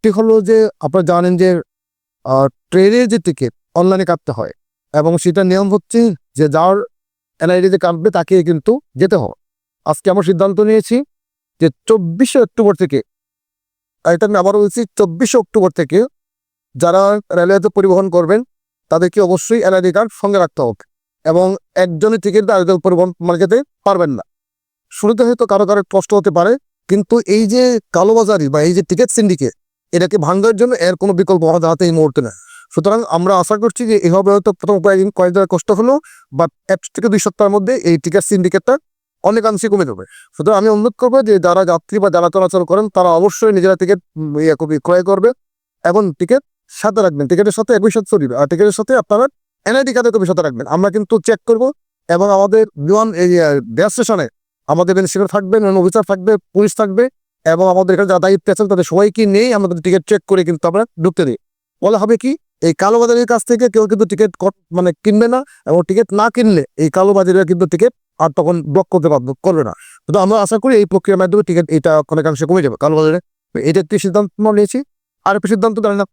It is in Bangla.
একটি হলো যে আপনারা জানেন যে ট্রেনের যে টিকিট অনলাইনে কাটতে হয় এবং সেটা নিয়ম হচ্ছে যে যার এনআইডিতে কাটবে তাকে কিন্তু যেতে হবে। আজকে আমরা সিদ্ধান্ত নিয়েছি যে চব্বিশে অক্টোবর থেকে, এটা আমি আবারও বলছি, চব্বিশে অক্টোবর থেকে যারা রেলওয়েতে পরিবহন করবেন, তাদেরকে অবশ্যই এনআইডি কার্ড সঙ্গে রাখতে হবে এবং একজনের টিকিট আরেকজন পরিবহন যেতে পারবেন না। শুরুতে হয়তো কারও কারও কষ্ট হতে পারে, কিন্তু এই যে কালোবাজারি বা এই যে টিকিট সিন্ডিকেট এটাকে ভাঙার জন্য এর কোনো বিকল্প আমাদের হাতে এই মুহূর্তে নেই। সুতরাং আমরা আশা করছি যে এভাবে হয়তো প্রথম কয়েকদিন, কয়েক দিনের কষ্ট হলো বা এক থেকে দুই সপ্তাহের মধ্যে এই টিকিট সিন্ডিকেটটা অনেকাংশে কমে যাবে। সুতরাং আমি অনুরোধ করব যে যারা যাত্রী বা যারা চলাচল করেন, তারা অবশ্যই নিজেরা টিকিট ইয়ে ক্রয় করবে এবং টিকিট সাথে রাখবেন। টিকিটের সাথে একই সাথে চলিবে আর টিকিটের সাথে আপনারা এনআইডি কার্ডের কপি সাথে রাখবেন। আমরা কিন্তু চেক করব এবং আমাদের বিমান, এই গ্যাস স্টেশনে আমাদের ইন্সপেক্টর থাকবে অফিসার থাকবে, পুলিশ থাকবে এবং আমাদের এখানে যারা দায়িত্বে আছেন, তাদের সবাইকে নিয়েই আমাদের টিকিট চেক করে কিন্তু আমরা ঢুকতে দিই। বলা হবে কি, এই কালোবাজারের কাছ থেকে কেউ কিন্তু টিকিট মানে কিনবে না এবং টিকিট না কিনলে এই কালোবাজারিরা কিন্তু টিকিট আর তখন ব্লক করতে বাধ্য করবে না। কিন্তু আমরা আশা করি এই প্রক্রিয়ার মাধ্যমে টিকিট এটা অনেকাংশে কমে যাবে কালোবাজারে। এটা একটি সিদ্ধান্ত আমরা নিয়েছি। আর একটি সিদ্ধান্ত জানি না